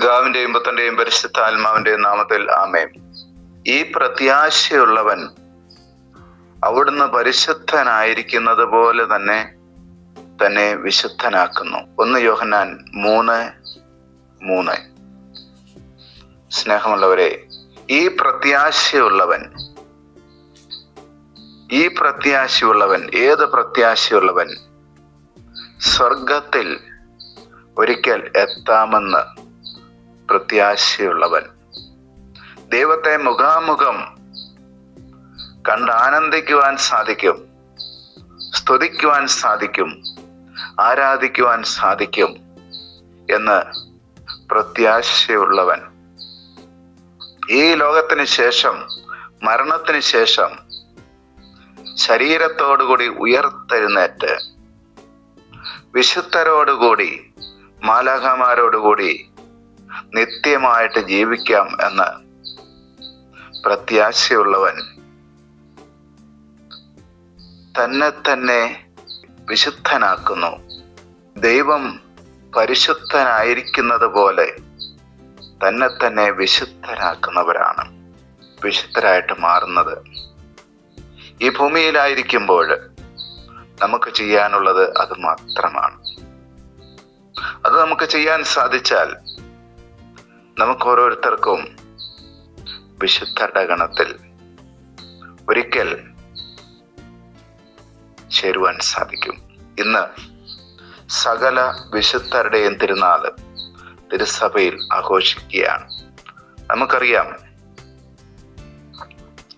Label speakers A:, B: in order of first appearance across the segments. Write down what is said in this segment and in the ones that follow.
A: പിതാവിന്റെയും പുത്രന്റെയും പരിശുദ്ധാത്മാവിന്റെയും നാമത്തിൽ ആമേ ഈ പ്രത്യാശയുള്ളവൻ അവിടുന്ന് പരിശുദ്ധനായിരിക്കുന്നത് പോലെ തന്നെ തന്നെ വിശുദ്ധനാക്കുന്നു. ഒന്ന് യോഹന്നാൻ മൂന്ന് മൂന്ന്. സ്നേഹമുള്ളവരെ ഈ പ്രത്യാശയുള്ളവൻ ഈ പ്രത്യാശയുള്ളവൻ ഏത് പ്രത്യാശയുള്ളവൻ? സ്വർഗത്തിൽ ഒരിക്കൽ എത്താമെന്ന് പ്രത്യാശയുള്ളവൻ. ദൈവത്തെ മുഖാമുഖം കണ്ട് ആനന്ദിക്കുവാൻ സാധിക്കും. സ്തുതിക്കുവാൻ സാധിക്കും. ആരാധിക്കുവാൻ സാധിക്കും എന്ന് പ്രത്യാശയുള്ളവൻ. ഈ ലോകത്തിന് ശേഷം മരണത്തിന് ശേഷം ശരീരത്തോടുകൂടി ഉയർത്തെഴുന്നേറ്റ് വിശുദ്ധരോടുകൂടി മാലാഖമാരോടുകൂടി നിത്യമായിട്ട് ജീവിക്കാം എന്ന് പ്രത്യാശയുള്ളവൻ തന്നെ തന്നെ വിശുദ്ധനാക്കുന്നു. ദൈവം പരിശുദ്ധനായിരിക്കുന്നത് പോലെ തന്നെ തന്നെ വിശുദ്ധരാക്കുന്നവരാണ് വിശുദ്ധരായിട്ട് മാറുന്നത്. ഈ ഭൂമിയിലായിരിക്കുമ്പോൾ നമുക്ക് ചെയ്യാനുള്ളത് അത് മാത്രമാണ്. അത് നമുക്ക് ചെയ്യാൻ സാധിച്ചാൽ നമുക്ക് ഓരോരുത്തർക്കും വിശുദ്ധരുടെ ഗണത്തിൽ ഒരിക്കൽ ചേരുവാൻ സാധിക്കും. ഇന്ന് സകല വിശുദ്ധരുടെയും തിരുനാൾ തിരുസഭയിൽ ആഘോഷിക്കുകയാണ്. നമുക്കറിയാം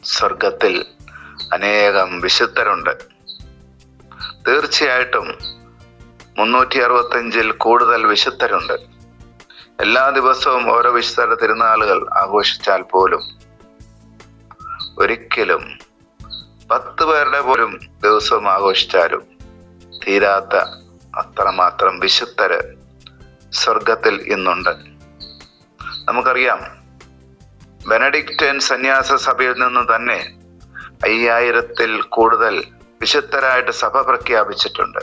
A: സ്വർഗത്തിൽ അനേകം വിശുദ്ധരുണ്ട്. തീർച്ചയായിട്ടും മുന്നൂറ്റി അറുപത്തഞ്ചിൽ കൂടുതൽ വിശുദ്ധരുണ്ട്. എല്ലാ ദിവസവും ഓരോ വിശുദ്ധരുടെ തിരുനാളുകൾ ആഘോഷിച്ചാൽ പോലും ഒരിക്കലും പത്ത് പേരുടെ പോലും ദിവസവും ആഘോഷിച്ചാലും തീരാത്ത അത്രമാത്രം വിശുദ്ധര് സ്വർഗത്തിൽ ഇന്നുണ്ട്. നമുക്കറിയാം ബെനഡിക്റ്റൻ സന്യാസ സഭയിൽ നിന്ന് തന്നെ അയ്യായിരത്തിൽ കൂടുതൽ വിശുദ്ധരായിട്ട് സഭ പ്രഖ്യാപിച്ചിട്ടുണ്ട്.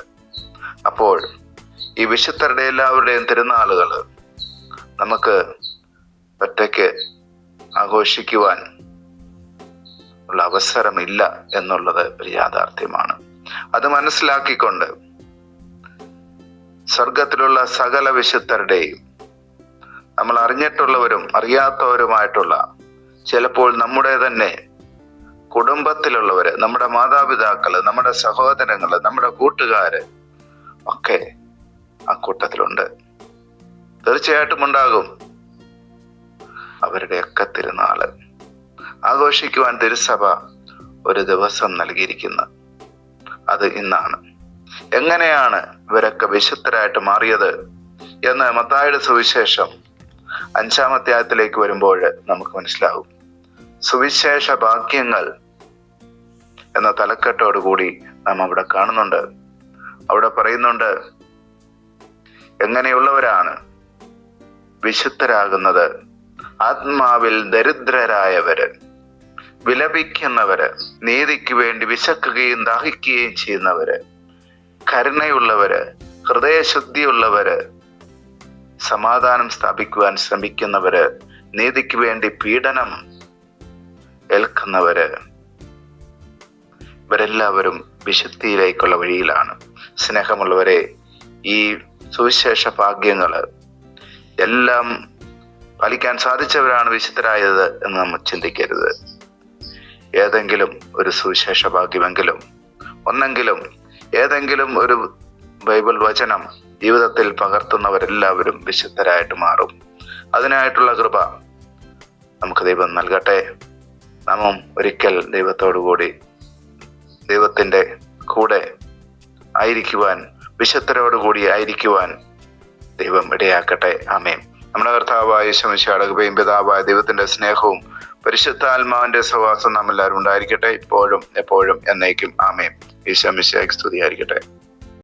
A: അപ്പോൾ ഈ വിശുദ്ധരുടെ എല്ലാവരുടെയും തിരുനാളുകൾ നമുക്ക് ഒറ്റയ്ക്ക് ആഘോഷിക്കുവാൻ ഉള്ള അവസരമില്ല എന്നുള്ളത് ഒരു യാഥാർത്ഥ്യമാണ്. അത് മനസ്സിലാക്കിക്കൊണ്ട് സ്വർഗത്തിലുള്ള സകല വിശുദ്ധരുടെയും നമ്മൾ അറിഞ്ഞിട്ടുള്ളവരും അറിയാത്തവരുമായിട്ടുള്ള ചിലപ്പോൾ നമ്മുടെ തന്നെ കുടുംബത്തിലുള്ളവര് നമ്മുടെ മാതാപിതാക്കൾ നമ്മുടെ സഹോദരങ്ങൾ നമ്മുടെ കൂട്ടുകാര് ഒക്കെ ആ കൂട്ടത്തിലുണ്ട്. തീർച്ചയായിട്ടും ഉണ്ടാകും. അവരുടെയൊക്കെ തിരുനാൾ ആഘോഷിക്കുവാൻ തിരുസഭ ഒരു ദിവസം നൽകിയിരിക്കുന്നു. അത് ഇന്നാണ്. എങ്ങനെയാണ് ഇവരൊക്കെ വിശുദ്ധരായിട്ട് മാറിയത് എന്ന് മത്തായുടെ സുവിശേഷം അഞ്ചാം അധ്യായത്തിലേക്ക് വരുമ്പോൾ നമുക്ക് മനസ്സിലാവും. സുവിശേഷ ഭാഗ്യങ്ങൾ എന്ന തലക്കെട്ടോടുകൂടി നാം അവിടെ കാണുന്നുണ്ട്. അവിടെ പറയുന്നുണ്ട് എങ്ങനെയുള്ളവരാണ് വിശുദ്ധരാകുന്നത് ആത്മാവിൽ ദരിദ്രരായവര്. വിലപിക്കുന്നവര് നീതിക്ക് വേണ്ടി വിശക്കുകയും ദാഹിക്കുകയും ചെയ്യുന്നവര്. കരുണയുള്ളവര് ഹൃദയശുദ്ധിയുള്ളവര് സമാധാനം സ്ഥാപിക്കുവാൻ ശ്രമിക്കുന്നവര് നീതിക്ക് വേണ്ടി പീഡനം ഏൽക്കുന്നവര്. ഇവരെല്ലാവരും വിശുദ്ധിയിലേക്കുള്ള വഴിയിലാണ്. സ്നേഹമുള്ളവരെ ഈ സുവിശേഷ ഭാഗ്യങ്ങൾ എല്ലാം പാലിക്കാൻ സാധിച്ചവരാണ് വിശുദ്ധരായത് എന്ന് നമ്മൾ ചിന്തിക്കരുത്. ഏതെങ്കിലും ഒരു സുവിശേഷ ഭാഗ്യമെങ്കിലും ഒന്നെങ്കിലും ഏതെങ്കിലും ഒരു ബൈബിൾ വചനം ജീവിതത്തിൽ പകർത്തുന്നവരെല്ലാവരും വിശുദ്ധരായിട്ട് മാറും. അതിനായിട്ടുള്ള കൃപ നമുക്ക് ദൈവം നൽകട്ടെ. നാമും ഒരിക്കൽ ദൈവത്തോടു കൂടി ദൈവത്തിന്റെ കൂടെ ആയിരിക്കുവാൻ വിശുദ്ധരോടുകൂടി ആയിരിക്കുവാൻ ദൈവം ഇടയാക്കട്ടെ. അമേ നമ്മുടെ കർത്താവായ ശമിശാടകയും പിതാവായ ദൈവത്തിന്റെ സ്നേഹവും പരിശുദ്ധാത്മാവിന്റെ സഹവാസം നാം എല്ലാവരും ഉണ്ടായിരിക്കട്ടെ. ഇപ്പോഴും എപ്പോഴും എന്നേക്കും. ആമേം ഈ ശമിശ സ്തുതിയായിരിക്കട്ടെ.